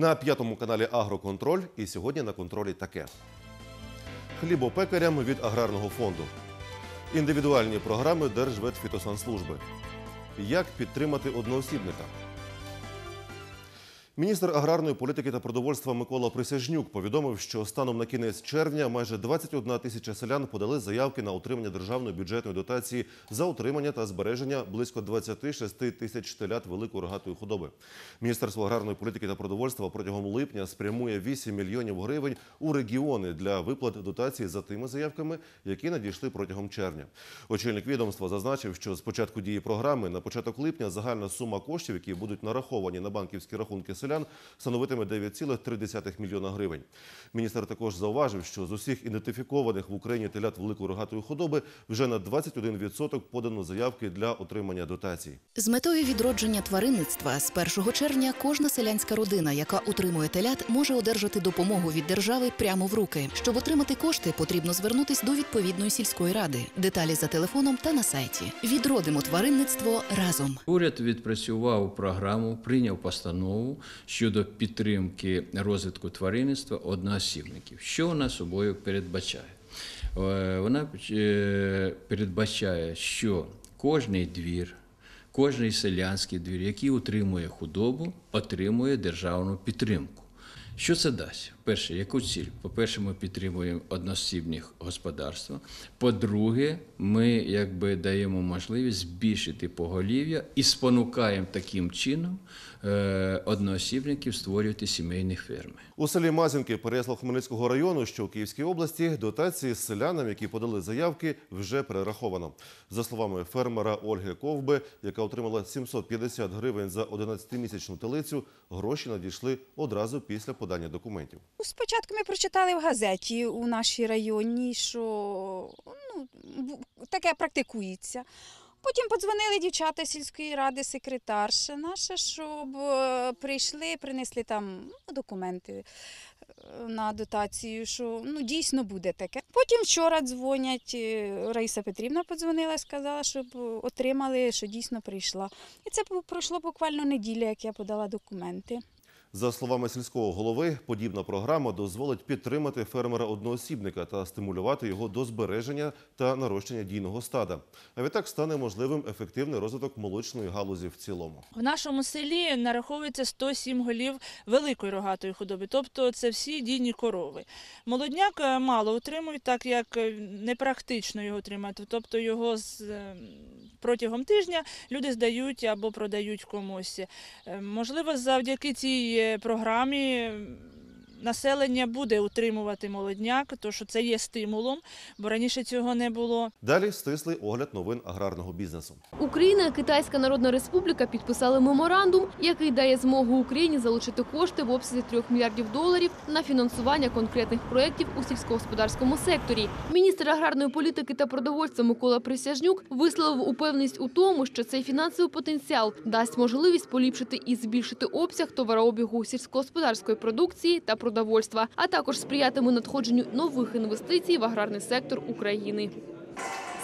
На п'ятому каналі Агроконтроль і сьогодні на контролі таке: хлібопекарям від аграрного фонду, індивідуальні програми Держветфітосанслужби. Як підтримати одноосібника? Міністр аграрної політики та продовольства Микола Присяжнюк повідомив, що станом на кінець червня майже 21 тисяча селян подали заявки на отримання державної бюджетної дотації за утримання та збереження близько 26 тисяч телят великої рогатої худоби. Міністерство аграрної політики та продовольства протягом липня спрямує 8 мільйонів гривень у регіони для виплат дотації за тими заявками, які надійшли протягом червня. Очільник відомства зазначив, що з початку дії програми на початок липня загальна сума коштів, які будуть нараховані на банківські рахунки селян, становитиме 9,3 мільйона гривень. Міністр також зауважив, що з усіх ідентифікованих в Україні телят великої рогатої худоби вже на 21% подано заявки для отримання дотацій. З метою відродження тваринництва з 1 червня кожна селянська родина, яка утримує телят, може одержати допомогу від держави прямо в руки. Щоб отримати кошти, потрібно звернутись до відповідної сільської ради. Деталі за телефоном та на сайті. Відродимо тваринництво разом. Уряд відпрацював програму, прийняв постанову щодо підтримки розвитку тваринництва одноосібників. Що вона собою передбачає? Е, Вона е, передбачає, що кожний двір, кожний селянський двір, який утримує худобу, отримує державну підтримку. Що це дасть? Перше, яку ціль? По-перше, ми підтримуємо одноосібні господарства. По-друге, ми якби даємо можливість збільшити поголів'я і спонукаємо таким чином е, одноосібників створювати сімейні ферми. У селі Мазінки Переяслав Хмельницького району, що у Київській області, дотації селянам, які подали заявки, вже перераховано. За словами фермера Ольги Ковби, яка отримала 750 гривень за 11-місячну телицю, гроші надійшли одразу після подання документів. Ну, Спочатку ми прочитали в газеті у нашій районі, що ну, таке практикується. Потім подзвонили дівчата сільської ради, секретарша наша, щоб е, прийшли, принесли там ну, документи е, на дотацію, що ну, дійсно буде таке. Потім вчора дзвонять, е, Раїса Петрівна подзвонила, сказала, щоб отримали, що дійсно прийшла. І це пройшло буквально неділя, як я подала документи. За словами сільського голови, подібна програма дозволить підтримати фермера-одноосібника та стимулювати його до збереження та нарощення дійного стада. А відтак стане можливим ефективний розвиток молочної галузі в цілому. В нашому селі нараховується 107 голів великої рогатої худоби, тобто це всі дійні корови. Молодняк е, мало утримують, так як е, непрактично його тримати, тобто його з, е, протягом тижня люди здають або продають комусь. Можливо, завдяки цій програмі. Населення буде утримувати молодняк, тому що це є стимулом, бо раніше цього не було. Далі стислий огляд новин аграрного бізнесу. Україна і Китайська Народна Республіка підписали меморандум, який дає змогу Україні залучити кошти в обсязі 3 мільярдів доларів на фінансування конкретних проєктів у сільськогосподарському секторі. Міністр аграрної політики та продовольства Микола Присяжнюк висловив упевненість у тому, що цей фінансовий потенціал дасть можливість поліпшити і збільшити обсяг товарообігу сільськогосподарської продукції та продовольства, а також сприятиме надходженню нових інвестицій в аграрний сектор України.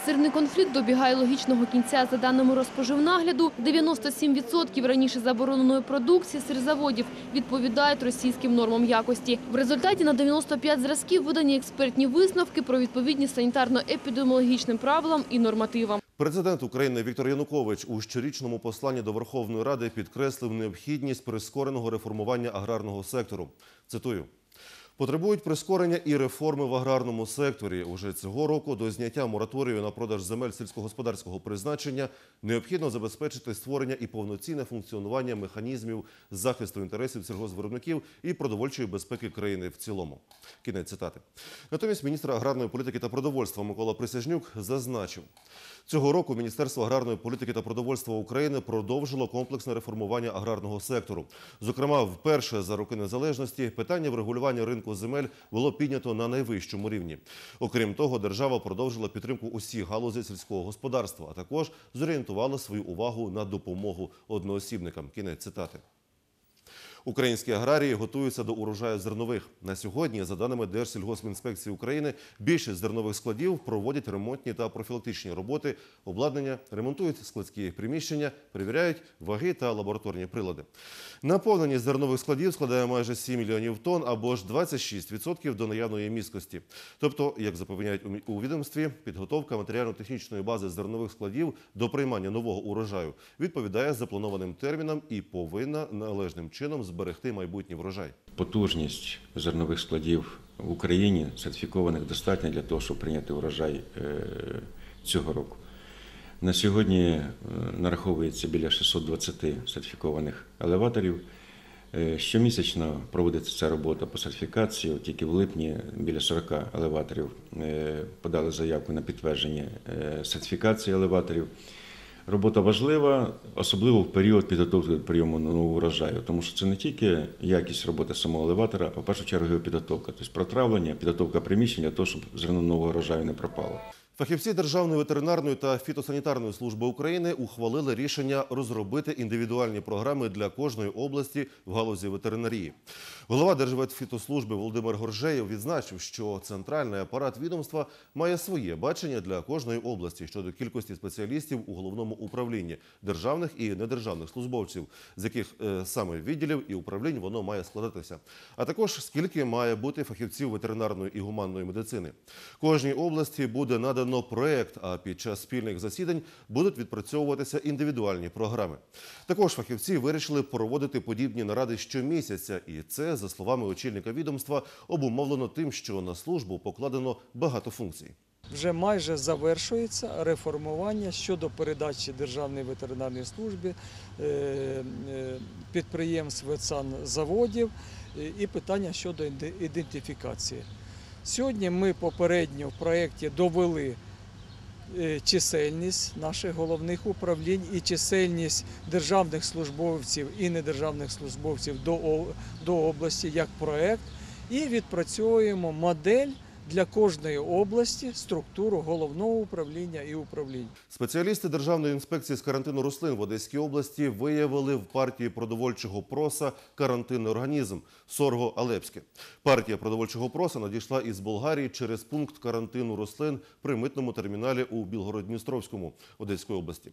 Сирний конфлікт добігає логічного кінця. За даними Розпоживнагляду, 97% раніше забороненої продукції сирзаводів відповідають російським нормам якості. В результаті на 95 зразків видані експертні висновки про відповідність санітарно-епідеміологічним правилам і нормативам. Президент України Віктор Янукович у щорічному посланні до Верховної Ради підкреслив необхідність прискореного реформування аграрного сектору. Цитую. Потребують прискорення і реформи в аграрному секторі. Уже цього року до зняття мораторію на продаж земель сільськогосподарського призначення необхідно забезпечити створення і повноцінне функціонування механізмів захисту інтересів сільгоспвиробників і продовольчої безпеки країни в цілому. Кінець цитати. Натомість міністр аграрної політики та продовольства Микола Присяжнюк зазначив, цього року Міністерство аграрної політики та продовольства України продовжило комплексне реформування аграрного сектору. Зокрема, вперше за роки незалежності питання врегулювання ринку земель було піднято на найвищому рівні. Окрім того, держава продовжила підтримку усіх галузей сільського господарства, а також зорієнтувала свою увагу на допомогу одноосібникам. Кінець цитати. Українські аграрії готуються до урожаю зернових. На сьогодні, за даними Держсільгоспінспекції України, більшість зернових складів проводять ремонтні та профілактичні роботи, обладнання, ремонтують складські приміщення, перевіряють ваги та лабораторні прилади. Наповненість зернових складів складає майже 7 мільйонів тонн або ж 26% до наявної місткості. Тобто, як запевняють у відомстві, підготовка матеріально-технічної бази зернових складів до приймання нового урожаю відповідає запланованим термінам і повинна належним чином зберегти майбутній врожай. Потужність зернових складів в Україні сертифікованих достатньо для того, щоб прийняти урожай е, цього року. На сьогодні е, нараховується біля 620 сертифікованих елеваторів. Е, Щомісячно проводиться ця робота по сертифікації. Тільки в липні біля 40 елеваторів подали заявку на підтвердження сертифікації елеваторів. Робота важлива, особливо в період підготовки до прийому нового урожаю, тому що це не тільки якість роботи самого елеватора, а в першу чергу його підготовка, тобто протравлення, підготовка приміщень для того, щоб зерно нового урожаю не пропало. Фахівці Державної ветеринарної та фітосанітарної служби України ухвалили рішення розробити індивідуальні програми для кожної області в галузі ветеринарії. Голова Держветфітослужби Володимир Горжеєв відзначив, що центральний апарат відомства має своє бачення для кожної області щодо кількості спеціалістів у головному управлінні державних і недержавних службовців, з яких е, саме відділів і управлінь воно має складатися, а також скільки має бути фахівців ветеринарної і гуманної медицини. Кожній області буде надано проект, а під час спільних засідань будуть відпрацьовуватися індивідуальні програми. Також фахівці вирішили проводити подібні наради щомісяця, і це, за словами очільника відомства, обумовлено тим, що на службу покладено багато функцій. вже майже завершується реформування щодо передачі Державної ветеринарної служби е, е, підприємств ветсанзаводів е, і питання щодо ідентифікації. Сьогодні ми попередньо в проєкті довели чисельність наших головних управлінь і чисельність державних службовців і недержавних службовців до, області як проект, і відпрацьовуємо модель для кожної області структуру головного управління і управлінь. Спеціалісти Державної інспекції з карантину рослин в Одеській області виявили в партії продовольчого проса карантинний організм сорго алепське. Партія продовольчого проса надійшла із Болгарії через пункт карантину рослин при митному терміналі у Білгород-Дністровському Одеської області.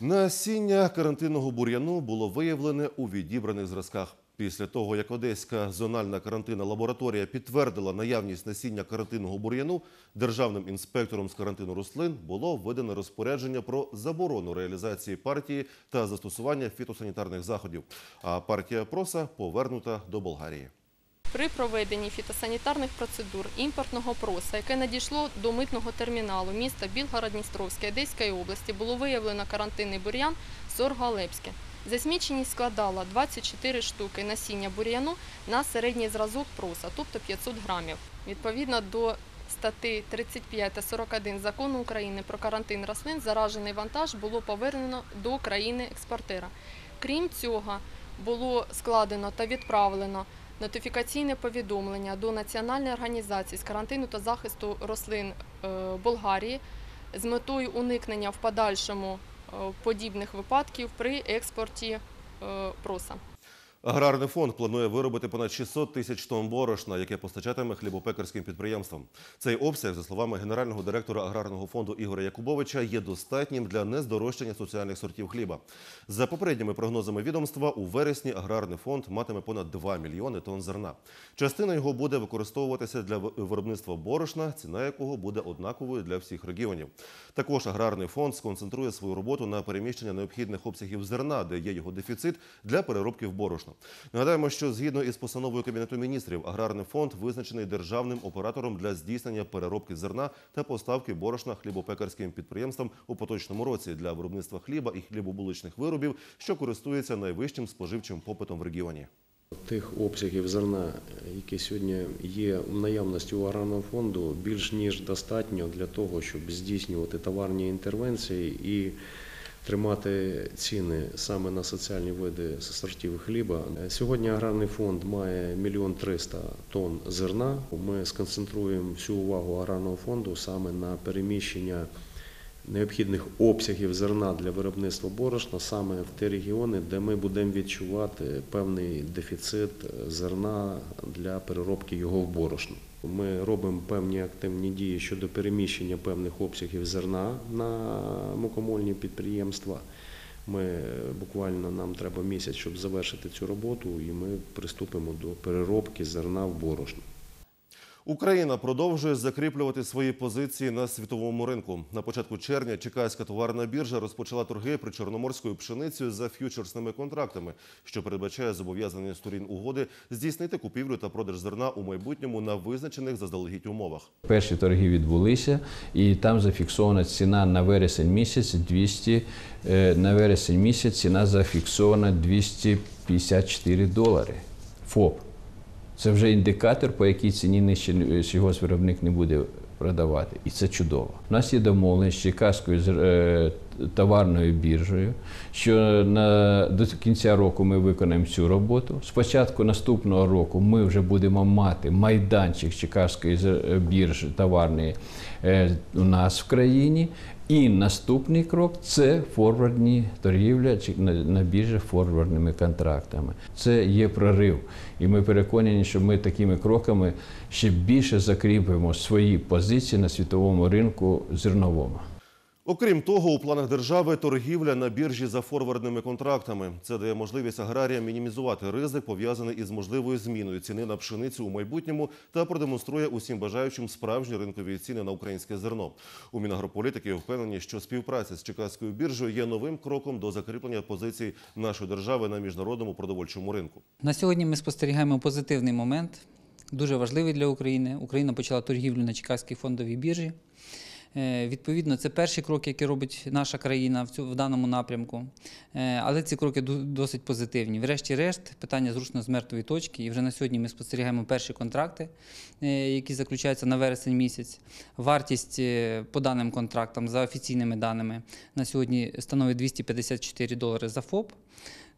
Насіння карантинного бур'яну було виявлене у відібраних зразках. Після того, як Одеська зональна карантинна лабораторія підтвердила наявність насіння карантинного бур'яну, державним інспектором з карантину рослин було видане розпорядження про заборону реалізації партії та застосування фітосанітарних заходів. А партія проса повернута до Болгарії. При проведенні фітосанітарних процедур імпортного проса, яке надійшло до митного терміналу міста Білгород-Дністровське Одеської області, було виявлено карантинний бур'ян сорго-алепське. Засміченість складала 24 штуки насіння бур'яну на середній зразок проса, тобто 500 грамів. Відповідно до статей 35 та 41 закону України про карантин рослин, заражений вантаж було повернено до країни експортера. Крім цього, було складено та відправлено нотифікаційне повідомлення до Національної організації з карантину та захисту рослин е, Болгарії з метою уникнення в подальшому подібних випадків при експорті е, проса. Аграрний фонд планує виробити понад 600 тисяч тонн борошна, яке постачатиме хлібопекарським підприємствам. Цей обсяг, за словами генерального директора аграрного фонду Ігоря Якубовича, є достатнім для нездорожчання соціальних сортів хліба. За попередніми прогнозами відомства, у вересні аграрний фонд матиме понад 2 мільйони тонн зерна. Частина його буде використовуватися для виробництва борошна, ціна якого буде однаковою для всіх регіонів. Також аграрний фонд сконцентрує свою роботу на переміщення необхідних обсягів зерна, де є його дефіцит, для переробки в борошно. Нагадаємо, що згідно із постановою Кабінету міністрів, аграрний фонд визначений державним оператором для здійснення переробки зерна та поставки борошна хлібопекарським підприємствам у поточному році для виробництва хліба і хлібобуличних виробів, що користуються найвищим споживчим попитом в регіоні. Тих обсягів зерна, які сьогодні є в наявності у аграрного фонду, більш ніж достатньо для того, щоб здійснювати товарні інтервенції і тримати ціни саме на соціальні види сортів хліба. Сьогодні аграрний фонд має мільйон триста тонн зерна. Ми сконцентруємо всю увагу аграрного фонду саме на переміщення необхідних обсягів зерна для виробництва борошна саме в ті регіони, де ми будемо відчувати певний дефіцит зерна для переробки його в борошно. Ми робимо певні активні дії щодо переміщення певних обсягів зерна на мукомольні підприємства. Ми е, буквально нам треба місяць, щоб завершити цю роботу, і ми приступимо до переробки зерна в борошно. Україна продовжує закріплювати свої позиції на світовому ринку. На початку червня Чекаська товарна біржа розпочала торги причорноморською пшеницею за ф'ючерсними контрактами, що передбачає зобов'язання сторін угоди здійснити купівлю та продаж зерна у майбутньому на визначених заздалегідь умовах. Перші торги відбулися, і там зафіксована ціна на вересень місяць 200, е, на вересень місяць ціна зафіксована 254 долари. ФОП. Це вже індикатор, по якій ціні нижче е, сільгоспвиробник не буде продавати. І це чудово. У нас є домовленість з Чекаською з- е, товарною біржею, що на, до кінця року ми виконаємо цю роботу. Спочатку наступного року ми вже будемо мати майданчик Чекаської з- е, біржі товарної у нас в країні. І наступний крок це форвардні торгівля чи на, біржі форвардними контрактами. Це є прорив. І ми переконані, що ми такими кроками ще більше закріпимо свої позиції на світовому ринку зерновому. Окрім того, у планах держави торгівля на біржі за форвардними контрактами. Це дає можливість аграріям мінімізувати ризик, пов'язаний із можливою зміною ціни на пшеницю у майбутньому, та продемонструє усім бажаючим справжні ринкові ціни на українське зерно. У Мінагрополітики впевнені, що співпраця з Чекаською біржею є новим кроком до закріплення позицій нашої держави на міжнародному продовольчому ринку. На сьогодні ми спостерігаємо позитивний момент, дуже важливий для України. Україна почала торгівлю на Чикагській фондовій біржі. Е, Відповідно, це перший крок, який робить наша країна в, цю, в даному напрямку. Е, Але ці кроки досить позитивні. Врешті-решт, питання зрушено з мертвої точки. І вже на сьогодні ми спостерігаємо перші контракти, е, які заключаються на вересень місяць. Вартість по даним контрактам за офіційними даними на сьогодні становить 254 долари за ФОП.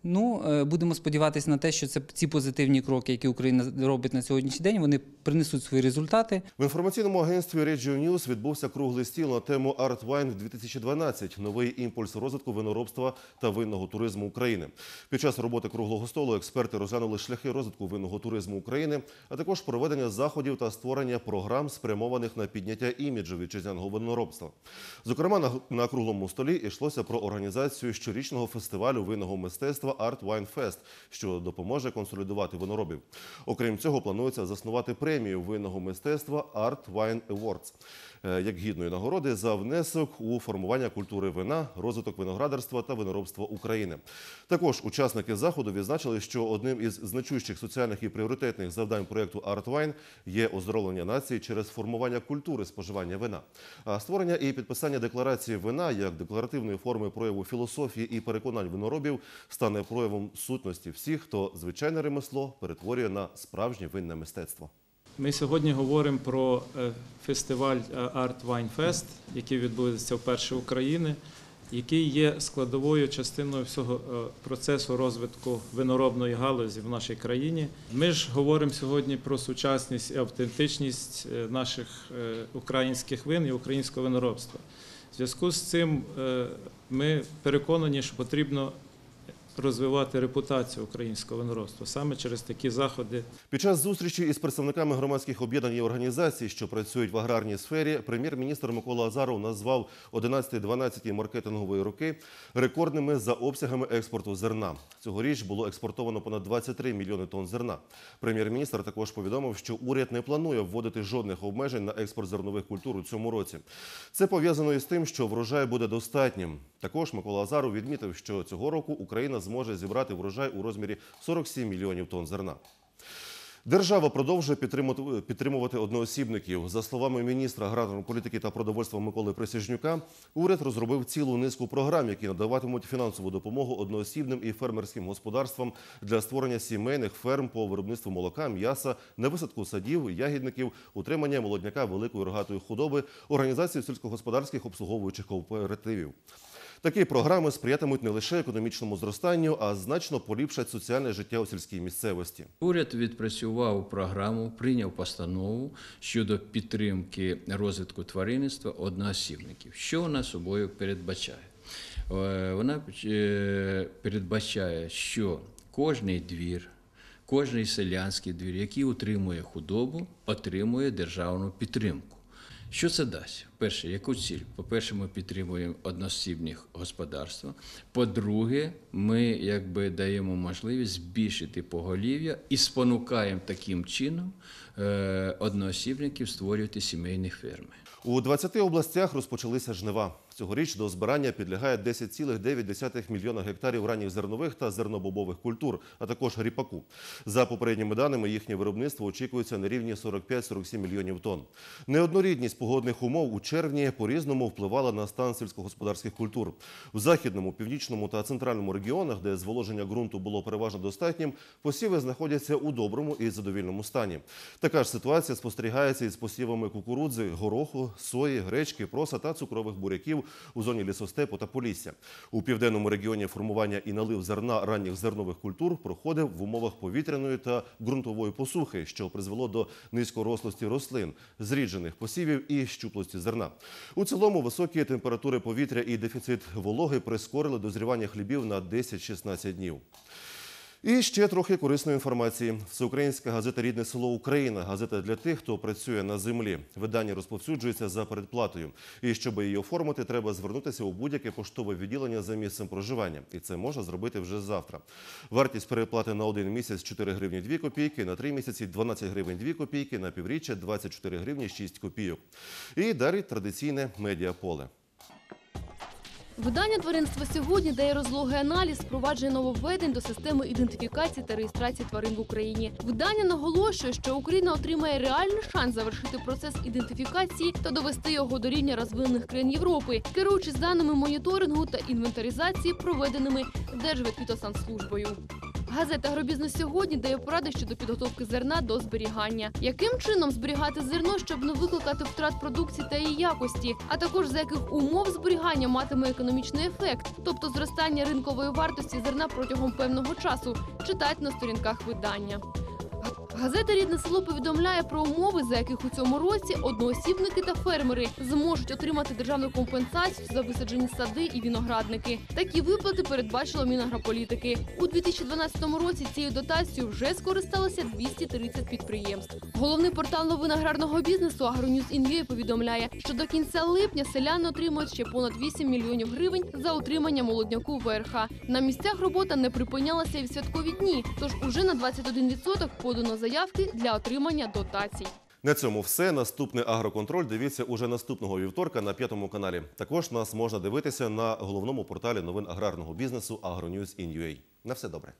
Ну, е, будемо сподіватися на те, що це ці позитивні кроки, які Україна робить на сьогоднішній день, вони принесуть свої результати. В інформаційному агентстві Regio News відбувся круглий стіл на тему Art Wine 2012 – новий імпульс розвитку виноробства та винного туризму України. Під час роботи круглого столу експерти розглянули шляхи розвитку винного туризму України, а також проведення заходів та створення програм, спрямованих на підняття іміджу вітчизняного виноробства. Зокрема, на, круглому столі йшлося про організацію щорічного фестивалю винного мистецтва Art Wine Fest, що допоможе консолідувати виноробів. Окрім цього, планується заснувати премію винного мистецтва Art Wine Awards як гідної нагороди за внесок у формування культури вина, розвиток виноградарства та виноробства України. Також учасники заходу відзначили, що одним із значущих соціальних і пріоритетних завдань проєкту Wine є оздоровлення нації через формування культури споживання вина. Створення і підписання декларації вина як декларативної форми прояву філософії і переконань виноробів стане проявом сутності всіх, хто звичайне ремесло перетворює на справжнє винне мистецтво. Ми сьогодні говоримо про е, фестиваль е, Art Wine Fest, який відбудеться вперше в Україні, який є складовою частиною всього е, процесу розвитку виноробної галузі в нашій країні. Ми ж говоримо сьогодні про сучасність і автентичність наших українських вин і українського виноробства. В зв'язку з цим ми переконані, що потрібно розвивати репутацію українського виноробства саме через такі заходи. Під час зустрічі із представниками громадських об'єднань і організацій, що працюють в аграрній сфері, прем'єр-міністр Микола Азаров назвав 11-12 маркетингової роки рекордними за обсягами експорту зерна. Цьогоріч було експортовано понад 23 мільйони тонн зерна. Прем'єр-міністр також повідомив, що уряд не планує вводити жодних обмежень на експорт зернових культур у цьому році. Це пов'язано із тим, що врожай буде достатнім. Також Микола Азаров відмітив, що цього року Україна зможе зібрати врожай у розмірі 47 мільйонів тонн зерна. Держава продовжує підтримувати, одноосібників. За словами міністра аграрної політики та продовольства Миколи Присяжнюка, уряд розробив цілу низку програм, які надаватимуть фінансову допомогу одноосібним і фермерським господарствам для створення сімейних ферм по виробництву молока, м'яса, на висадку садів, ягідників, утримання молодняка великої рогатої худоби, організації сільськогосподарських обслуговуючих кооперативів. Такі програми сприятимуть не лише економічному зростанню, а значно поліпшать соціальне життя у сільській місцевості. Уряд відпрацював програму, прийняв постанову щодо підтримки розвитку тваринництва одноосібників. Що вона собою передбачає? Е, Вона е, передбачає, що кожний двір, кожний селянський двір, який утримує худобу, отримує державну підтримку. Що це дасть? Перше, яку ціль? По-перше, ми підтримуємо одноосібні господарства. По-друге, ми якби даємо можливість збільшити поголів'я і спонукаємо таким чином е, одноосібників створювати сімейні ферми. У 20 областях розпочалися жнива. Цьогоріч до збирання підлягає 10,9 мільйона гектарів ранніх зернових та зернобобових культур, а також ріпаку. За попередніми даними, їхнє виробництво очікується на рівні 45-47 мільйонів тонн. Неоднорідність погодних умов у червні по-різному впливала на стан сільськогосподарських культур. В західному, північному та центральному регіонах, де зволоження ґрунту було переважно достатнім, посіви знаходяться у доброму і задовільному стані. Така ж ситуація спостерігається із посівами кукурудзи, гороху, сої, гречки, проса та цукрових буряків у зоні лісостепу та полісся. У південному регіоні формування і налив зерна ранніх зернових культур проходив в умовах повітряної та ґрунтової посухи, що призвело до низькорослості рослин, зріджених посівів і щуплості зерна. У цілому високі температури повітря і дефіцит вологи прискорили дозрівання хлібів на 10-16 днів. І ще трохи корисної інформації. Всеукраїнська газета Рідне село Україна газета для тих, хто працює на землі. Видання розповсюджується за передплатою. І щоб її оформити, треба звернутися у будь-яке поштове відділення за місцем проживання. І це можна зробити вже завтра. Вартість переплати на один місяць 4 гривні 2 копійки, на три місяці 12 гривень 2 копійки, на півріччя 24 гривні 6 копійок. І далі традиційне медіаполе. Видання тваринства сьогодні дає розлогий аналіз впровадження нововведень до системи ідентифікації та реєстрації тварин в Україні. Видання наголошує, що Україна отримає реальний шанс завершити процес ідентифікації та довести його до рівня розвинених країн Європи, керуючись даними моніторингу та інвентаризації, проведеними Держветфітосанслужбою. Газета «Агробізнес сьогодні дає поради щодо підготовки зерна до зберігання. Яким чином зберігати зерно, щоб не викликати втрат продукції та її якості, а також за яких умов зберігання матиме економічний ефект, тобто зростання ринкової вартості зерна протягом певного часу. Читайте на сторінках видання. Га- Газета Рідне село повідомляє про умови, за яких у цьому році одноосібники та фермери зможуть отримати державну компенсацію за висаджені сади і виноградники. Такі виплати передбачило Мінагрополітики. У 2012 році цією дотацією вже скористалося 230 підприємств. Головний портал новин аграрного бізнесу «Агроньюз.Ін'ює» повідомляє, що до кінця липня селяни отримують ще понад 8 мільйонів гривень за утримання молодняку ВРХ. На місцях робота не припинялася і в святкові дні, тож уже на 21% подано заявки для отримання дотацій. На цьому все. Наступний агроконтроль дивіться уже наступного вівторка на п'ятому каналі. Також нас можна дивитися на головному порталі новин аграрного бізнесу AgroNews.in.ua. На все добре.